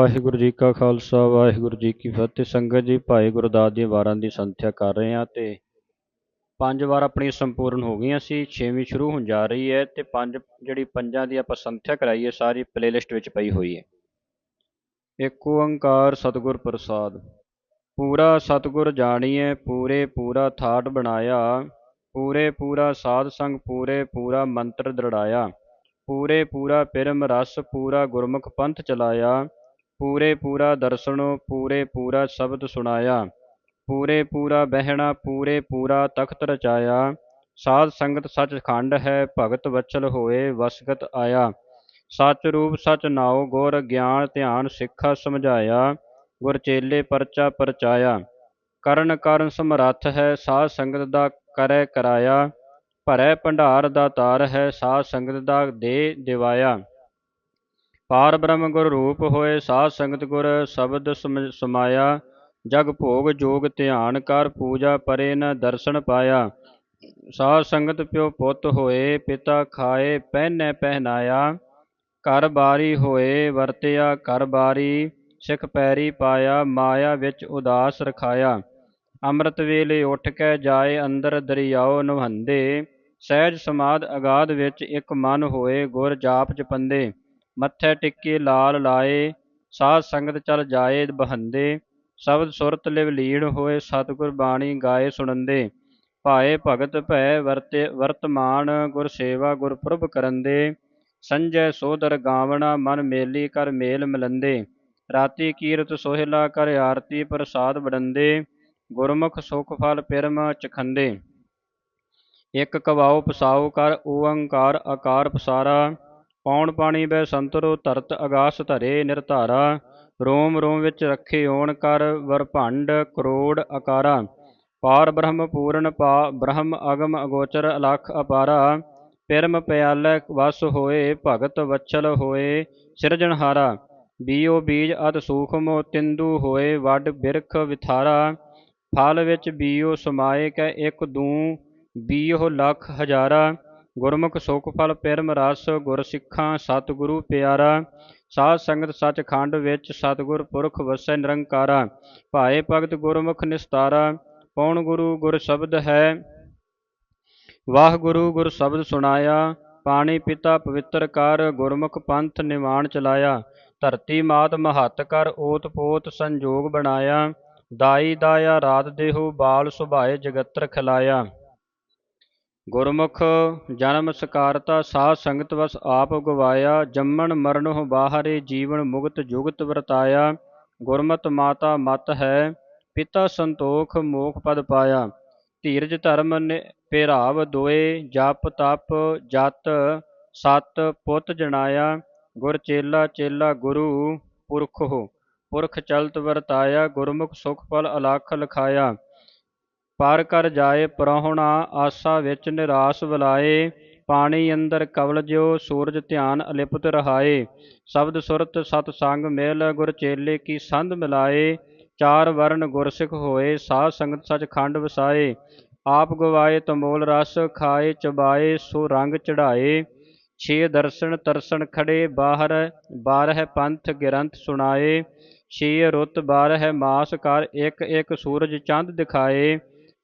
ਵਾਹਿਗੁਰੂ ਜੀ ਕਾ ਖਾਲਸਾ, ਵਾਹਿਗੁਰੂ ਜੀ ਕੀ ਫਤਿਹ। ਸੰਗਤ ਜੀ, ਭਾਈ ਗੁਰਦਾਸ ਦੀਆਂ ਵਾਰਾਂ ਦੀ ਸੰਥਿਆ ਕਰ ਰਹੇ ਹਾਂ ਤੇ ਪੰਜ ਵਾਰ ਆਪਣੀ ਸੰਪੂਰਨ ਹੋ ਗਈਆਂ ਸੀ, ਛੇਵੀਂ ਸ਼ੁਰੂ ਹੋਣ ਜਾ ਰਹੀ ਹੈ ਤੇ ਪੰਜ ਜਿਹੜੀ ਪੰਜਾਂ ਦੀ ਆਪਾਂ ਸੰਥਿਆ ਕਰਾਈ ਹੈ, ਸਾਰੀ ਪਲੇਲਿਸਟ ਵਿੱਚ ਪਈ ਹੋਈ ਹੈ। ਇੱਕ ਓੰਕਾਰ ਸਤਿਗੁਰ ਪ੍ਰਸਾਦ। ਪੂਰਾ ਸਤਿਗੁਰ ਜਾਣੀਏ ਪੂਰੇ ਪੂਰਾ ਥਾਟ ਬਣਾਇਆ। ਪੂਰੇ ਪੂਰਾ ਸਾਧ ਸੰਗ, ਪੂਰੇ ਪੂਰਾ ਮੰਤਰ ਦ੍ਰਿੜਾਇਆ ਪੂਰੇ ਪੂਰਾ ਪਿਰਮ ਰਸ, ਪੂਰਾ ਗੁਰਮੁਖ ਪੰਥ ਚਲਾਇਆ। ਪੂਰੇ ਪੂਰਾ ਦਰਸ਼ਨੋ, ਪੂਰੇ ਪੂਰਾ ਸ਼ਬਦ ਸੁਣਾਇਆ। ਪੂਰੇ ਪੂਰਾ ਬਹਿਣਾ, ਪੂਰੇ ਪੂਰਾ ਤਖਤ ਰਚਾਇਆ। ਸਾਧ ਸੰਗਤ ਸੱਚਖੰਡ ਹੈ, ਭਗਤ ਵਚਲ ਹੋਏ, ਵਸਗਤ ਆਇਆ। ਸੱਚ ਰੂਪ ਸਚ ਨਾਉ, ਗੁਰ ਗਿਆਨ ਧਿਆਨ ਸਿੱਖਾ ਸਮਝਾਇਆ। ਗੁਰ ਚੇਲੇ ਪਰਚਾ ਪਰਚਾਇਆ। ਕਰਨ ਕਰਨ ਸਮਰੱਥ ਹੈ, ਸਾਧ ਸੰਗਤ ਦਾ ਕਰੈ ਕਰਾਇਆ। ਭਰੈ ਭੰਡਾਰ ਦਾ ਤਾਰ ਹੈ, ਸਾਧ ਸੰਗਤ ਦਾ ਦੇ ਦਿਵਾਇਆ। ਪਾਰ ਬ੍ਰਹਮ ਗੁਰ ਰੂਪ ਹੋਏ ਸਾਧ ਸੰਗਤ ਗੁਰ ਸ਼ਬਦ ਸਮਾਇਆ, ਜਗ ਭੋਗ ਜੋਗ ਧਿਆਨ ਕਰ ਪੂਜਾ ਪਰੇ ਨ ਦਰਸ਼ਨ ਪਾਇਆ। ਸਾਧ ਸੰਗਤ ਪਿਓ ਪੁੱਤ ਹੋਏ, ਪਿਤਾ ਖਾਏ, ਪਹਿਨੈ ਪਹਿਨਾਇਆ। ਘਰ ਬਾਰੀ ਹੋਏ, ਵਰਤਿਆ ਘਰ ਬਾਰੀ, ਸਿੱਖ ਪੈਰੀ ਪਾਇਆ, ਮਾਇਆ ਵਿੱਚ ਉਦਾਸ ਰਖਾਇਆ। ਅੰਮ੍ਰਿਤ ਵੇਲੇ ਉੱਠ ਕੇ ਜਾਏ ਅੰਦਰ ਦਰਿਆਓ ਨਵਹੰਦੇ ਸਹਿਜ ਸਮਾਦ ਅਗਾਧ ਵਿੱਚ ਇੱਕ ਮਨ ਹੋਏ ਗੁਰ ਜਾਪ ਜਪੰਦੇ ਮੱਥੇ ਟਿੱਕੇ ਲਾਲ ਲਾਏ, ਸਾਧ ਸੰਗਤ ਚਲ ਜਾਏ ਬਹੰਦੇ, ਸ਼ਬਦ ਸੁਰਤ ਲਿਵ ਲੀਨ ਹੋਏ ਸਤਿਗੁਰ ਬਾਣੀ ਗਾਏ ਸੁਣੰਦੇ। ਭਾਏ ਭਗਤ ਭੈ ਵਰਤੇ ਵਰਤਮਾਨ ਗੁਰ ਸੇਵਾ ਗੁਰ ਪ੍ਰਭ ਕਰੰਦੇ। ਸੰਜੈ ਸੋਦਰ ਗਾਵਣਾ, ਮਨ ਮੇਲੀ ਕਰ ਮੇਲ ਮਿਲੰਦੇ। ਰਾਤੀ ਕੀਰਤ ਸੋਹਿਲਾ ਕਰ ਆਰਤੀ ਪ੍ਰਸਾਦ ਵਡੰਦੇ। ਗੁਰਮੁਖ ਸੁਖ ਫਲ ਪਿਰਮ ਚਖੰਦੇ। ਇਕ ਕਵਾਉ ਪਸਾਉ ਕਰ, ਓੰਕਾਰ ਆਕਾਰ ਪਸਾਰਾ। ਪੌਣ ਪਾਣੀ ਬੈ ਸੰਤਰੋ ਧਰਤ ਅਗਾਸ ਧਰੇ ਨਿਰਧਾਰਾ, ਰੋਮ ਰੋਮ ਵਿੱਚ ਰੱਖੇ ਓਣ ਕਰ ਵਰਭੰਡ ਕਰੋੜ ਅਕਾਰਾ, ਪਾਰ ਬ੍ਰਹਮ ਪੂਰਨ ਪਾ ਬ੍ਰਹਮ ਅਗਮ ਅਗੋਚਰ ਅਲਖ ਅਪਾਰਾ, ਪਿਰਮ ਪਿਆਲੈ ਵਸ ਹੋਏ ਭਗਤ ਵਚਲ ਹੋਏ ਸਿਰਜਣਹਾਰਾ, ਬੀਓ ਬੀਜ ਅਤ ਸੂਖਮ ਤਿੰਦੂ ਹੋਏ ਵੱਡ ਬਿਰਖ ਵਿਥਾਰਾ, ਫਲ ਵਿੱਚ ਬੀਓ ਸਮਾਏ ਕੈ ਇੱਕ ਦੂ ਬੀਓ ਲੱਖ ਹਜ਼ਾਰਾ ਗੁਰਮੁਖ ਸੁਖ ਫਲ ਪਿਰਮ ਰਸ ਗੁਰ ਸਿੱਖਾਂ, ਸਤਿਗੁਰੂ ਪਿਆਰਾ। ਸਾਧ ਸੰਗਤ ਸੱਚਖੰਡ ਵਿੱਚ ਸਤਿਗੁਰ ਪੁਰਖ ਵਸੈ ਨਿਰੰਕਾਰਾ। ਭਾਏ ਭਗਤ ਗੁਰਮੁਖ ਨਿਸਤਾਰਾ ਪੌਣ ਗੁਰੂ ਗੁਰ ਸ਼ਬਦ ਹੈ। ਵਾਹ ਗੁਰੂ ਗੁਰ ਸ਼ਬਦ ਸੁਣਾਇਆ, ਪਾਣੀ ਪਿਤਾ ਪਵਿੱਤਰ ਕਰ, ਗੁਰਮੁਖ ਪੰਥ ਨਿਵਾਣ ਚਲਾਇਆ। ਧਰਤੀ ਮਾਤ ਮਹੱਤ ਕਰ ਓਤ ਪੋਤ ਸੰਜੋਗ ਬਣਾਇਆ। ਦਾਈ ਦਾਇਆ ਰਾਤ ਦੇਹੋ, ਬਾਲ ਸੁਭਾਏ ਜਗਤਰ ਖਿਲਾਇਆ। ਗੁਰਮੁਖ ਜਨਮ ਸਕਾਰਤਾ ਸਾਧ ਸੰਗਤ ਵਸ ਆਪ ਗਵਾਇਆ, ਜੰਮਣ ਮਰਨਹੁ ਬਾਹਰੇ ਜੀਵਨ ਮੁਕਤ ਜੁਗਤ ਵਰਤਾਇਆ, ਗੁਰਮਤ ਮਾਤਾ ਮਤ ਹੈ, ਪਿਤਾ ਸੰਤੋਖ ਮੋਖ ਪਦ ਪਾਇਆ। ਧੀਰਜ ਧਰਮ ਨਿ- ਪਿਰਾਵ ਦੋਏ, ਜਪ ਤਪ ਜਤ ਸਤ ਪੁੱਤ ਜਣਾਇਆ, ਗੁਰ ਚੇਲਾ ਚੇਲਾ ਗੁਰੂ ਪੁਰਖ ਹੋ। ਪੁਰਖ ਚਲਤ ਵਰਤਾਇਆ, ਗੁਰਮੁਖ ਸੁਖ ਫਲ ਅਲਖ ਲਖਾਇਆ। ਪਰ ਕਰ ਜਾਏ ਪਰਹੁਣਾ, ਆਸਾ ਵਿੱਚ ਨਿਰਾਸ ਬੁਲਾਏ ਪਾਣੀ ਅੰਦਰ ਕਵਲ ਜਿਉ, ਸੂਰਜ ਧਿਆਨ ਅਲਿਪਤ ਰਹਾਏ। ਸ਼ਬਦ ਸੁਰਤ ਸਤ ਸੰਗ ਮਿਲ, ਗੁਰ ਚੇਲੇ ਕੀ ਸੰਧ ਮਿਲਾਏ। ਚਾਰ ਵਰਨ ਗੁਰਸਿੱਖ ਹੋਏ, ਸਾਧ ਸੰਗਤ ਸਚ ਖੰਡ ਵਸਾਏ। ਆਪ ਗਵਾਏ ਤਮੋਲ ਰਸ, ਖਾਏ, ਚਬਾਏ, ਸੋ ਰੰਗ ਚੜਾਏ ਛੇ ਦਰਸ਼ਨ ਤਰਸਣ ਖੜੇ, ਬਾਹਰ, ਬਾਰਹ ਪੰਥ ਗਿਰੰਥ ਸੁਣਾਏ। ਛੇ ਰੁੱਤ ਬਾਰਹ ਮਾਸ ਕਰ, ਇੱਕ ਇੱਕ ਸੂਰਜ ਚੰਦ ਦਿਖਾਏ।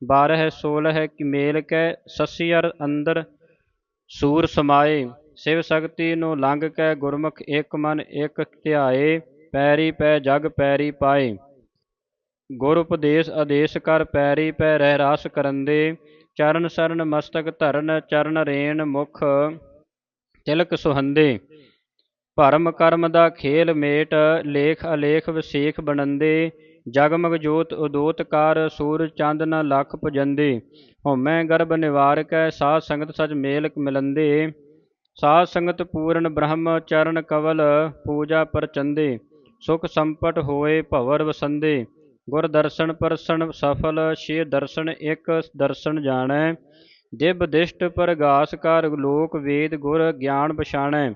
ਬਾਰਹ, ਸੋਲਹ ਮੇਲ ਕੈ ਸਸੀਅਰ ਅੰਦਰ ਸੂਰ ਸਮਾਏ। ਸਿਵ ਸ਼ਕਤੀ ਨੂੰ ਲੰਘ ਕੇ, ਗੁਰਮੁਖ ਇਕ ਮਨ ਇਕ ਧਿਆਏ, ਪੈਰੀ ਪੈ ਜਗ ਪੈਰੀ ਪਾਏ। ਗੁਰ ਉਪਦੇਸ਼ ਆਦੇਸ਼ ਕਰ ਪੈਰੀ ਪੈ ਰਹਿ ਰਾਸ ਕਰੰਦੇ। ਚਰਨ ਸਰਨ ਮਸਤਕ ਧਰਨ, ਚਰਨ ਰੇਣ ਮੁਖ ਤਿਲਕ ਸੁਹੰਦੇ। ਭਰਮ ਕਰਮ ਦਾ ਖੇਲ ਮੇਟ, ਲੇਖ ਅਲੇਖ ਵਿਸੇਖ ਬਣੰਦੇ। ਜਗਮਗ ਜੋਤ ਉਦੋਤ ਕਰ ਸੂਰਜ ਚੰਦ ਨ ਲਖ ਪੁਜੰਦੇ ਹਉਮੈ ਗਰਭ ਨਿਵਾਰ ਕੈ ਸਾਧ ਸੰਗਤ ਸਚ ਮੇਲ ਮਿਲੰਦੇ। ਸਾਧ ਸੰਗਤ ਪੂਰਨ ਬ੍ਰਹਮ ਚਰਨ ਕਵਲ ਪੂਜਾ ਪ੍ਰਚੰਦੇ, ਸੁਖ ਸੰਪਟ ਹੋਏ ਭਵਰ ਵਸੰਦੇ। ਗੁਰ ਦਰਸ਼ਨ ਪਰਸਨ ਸਫਲ, ਛੇ ਦਰਸ਼ਨ ਇੱਕ ਦਰਸ਼ਨ ਜਾਣੈ। ਦਿਵ ਦਿਸ਼ਟ ਪ੍ਰਗਾਸ ਕਰ ਲੋਕ ਵੇਦ ਗੁਰ ਗਿਆਨ ਪਛਾਣੈ।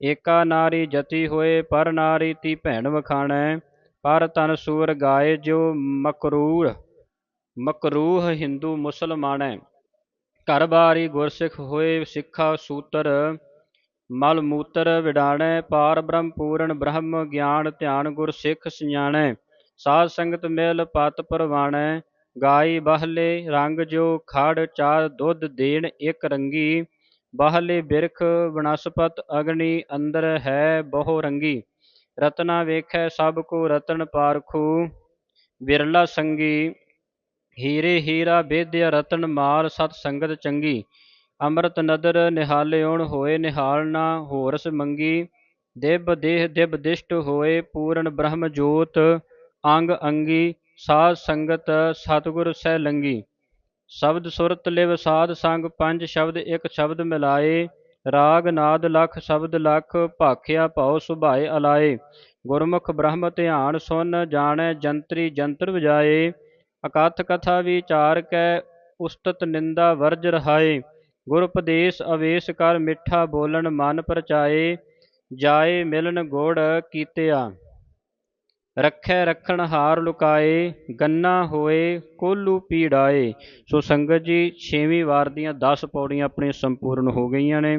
ਏਕਾ ਨਾਰੀ ਜਤੀ ਹੋਏ, ਪਰ ਨਾਰੀ ਤੀ ਭੈਣ ਵਖਾਣੈ। ਪਰ ਤਨ ਸੂਰ ਗਾਏ ਜੋ ਮਕਰੂਹ ਮਕਰੂਹ ਹਿੰਦੂ ਮੁਸਲਮਾਨੈ ਘਰ ਬਾਰੀ ਗੁਰਸਿੱਖ ਹੋਏ ਸਿੱਖਾ ਸੂਤਰ, ਮਲ ਮੂਤਰ ਵਿਡਾਣੈ, ਪਾਰ ਬ੍ਰਹਮ ਪੂਰਨ ਬ੍ਰਹਮ ਗਿਆਨ ਧਿਆਨ ਗੁਰ ਸਿੱਖ ਸਿਆਣੈ। ਸਾਧ ਸੰਗਤ ਮਿਲ ਪਤ ਪਰਵਾਣੈ, ਗਾਈ ਬਹਲੇ ਰੰਗ ਜੋ ਖੜ ਚਾਰ ਦੁੱਧ ਦੇਣ ਇੱਕ ਰੰਗੀ। ਬਾਹਲੇ ਬਿਰਖ ਬਨਸਪਤ ਅਗਨੀ ਅੰਦਰ ਹੈ ਬਹੁ ਰੰਗੀ। ਰਤਨਾ ਵੇਖੈ ਸਭ ਕੋ ਰਤਨ ਪਾਰਖੂ, ਵਿਰਲਾ ਸੰਗੀ, ਹੀਰੇ ਹੀਰਾ ਬੇਦਿਆ ਰਤਨ ਮਾਲ ਸਤ ਸੰਗਤ ਚੰਗੀ, ਅੰਮ੍ਰਿਤ ਨਦਰ ਨਿਹਾਲਿਉਣ ਹੋਏ ਨਿਹਾਲਣਾ ਹੋਰਸ ਮੰਗੀ ਦਿਵ ਦੇਹ ਦਿਵ ਦਿਸ਼ਟ ਹੋਏ ਪੂਰਨ ਬ੍ਰਹਮ ਜੋਤ, ਅੰਗ ਅੰਗੀ ਸਾਧ ਸੰਗਤ ਸਤਿਗੁਰ ਸਹਿ ਲੰਗੀ, ਸ਼ਬਦ ਸੁਰਤ ਲਿਵ ਸਾਧ ਸੰਗ ਪੰਜ ਸ਼ਬਦ ਇੱਕ ਸ਼ਬਦ ਮਿਲਾਏ ਰਾਗ ਨਾਦ ਲਖ ਸ਼ਬਦ ਲਖ ਭਾਖਿਆ ਭਉ ਸੁਭਾਏ ਅਲਾਏ। ਗੁਰਮੁਖ ਬ੍ਰਹਮ ਧਿਆਨ ਸੁਨ ਜਾਣੈ ਜੰਤਰੀ ਜੰਤਰ ਵਜਾਏ। ਅਕਥ ਕਥਾ ਵਿਚਾਰ ਕੈ ਉਸਤਤ ਨਿੰਦਾ ਵਰਜ ਰਹਾਏ। ਗੁਰ ਉਪਦੇਸ਼ ਅਵੇਸ਼ ਕਰ ਮਿੱਠਾ ਬੋਲਣ ਮਨ ਪਰਚਾਏ। ਜਾਏ ਮਿਲਨ ਗੋੜ ਕੀਤਿਆ। ਰੱਖੈ ਰਖਣ ਹਾਰ ਲੁਕਾਏ। ਗੰਨਾ ਹੋਏ ਕੋਲੂ ਪੀੜਾਏ। ਸੋ ਸੰਗਤ ਜੀ, ਛੇਵੀਂ ਵਾਰ ਦੀਆਂ 10 ਪੌੜੀਆਂ ਆਪਣੀਆਂ ਸੰਪੂਰਨ ਹੋ ਗਈਆਂ ਨੇ।